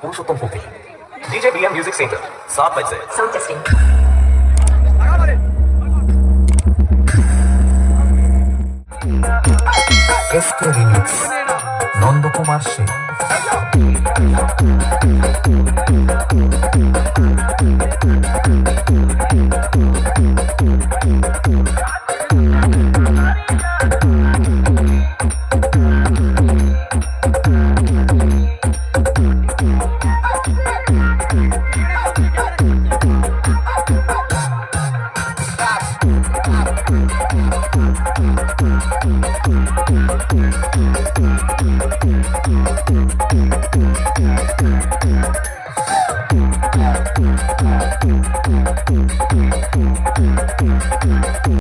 Purushottam Popy DJ BM music centre সাত বাজে নন্দকুমার সিং